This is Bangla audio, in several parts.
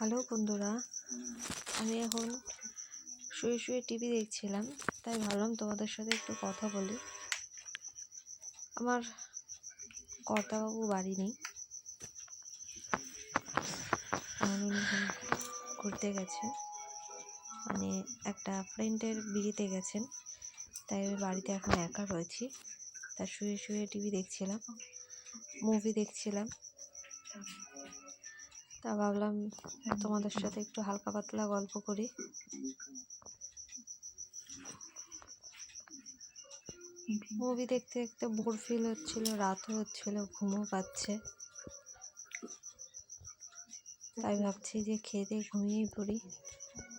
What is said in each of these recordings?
হ্যালো বন্ধুরা, আমি এখন শুয়ে শুয়ে টিভি দেখছিলাম, তাই ভাবলাম তোমাদের সাথে একটু কথা বলি। আমার কর্তাবাবু বাড়ি নেই। ঘুরতে গেছেন। মানে একটা ফ্রেন্ডের বিয়েতে গেছেন, তাই আমি বাড়িতে এখন একা রয়েছি। তা শুয়ে শুয়ে টিভি দেখছিলাম মুভি দেখছিলাম। তা ভাবলাম তোমাদের সাথে একটু হালকা পাতলা গল্প করি। মুভি দেখতে দেখতে বোর ফিল হচ্ছিল রাতও হচ্ছিল ঘুমও পাচ্ছে। তাই ভাবছি যে খেয়ে দিয়ে ঘুমিয়েই পড়ি।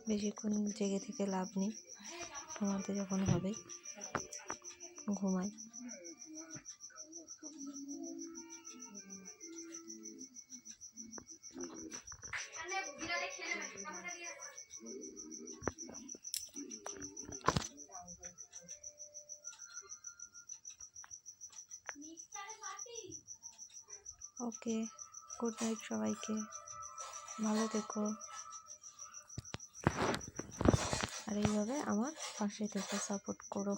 বেশিক্ষণ জেগে থেকে লাভ নেই। ঘুমাতে যখন হবে ঘুমাই। ওকে গুড নাইট সবাইকে ভালো থেকো আর এইভাবে আমার পাশে থেকে সাপোর্ট করো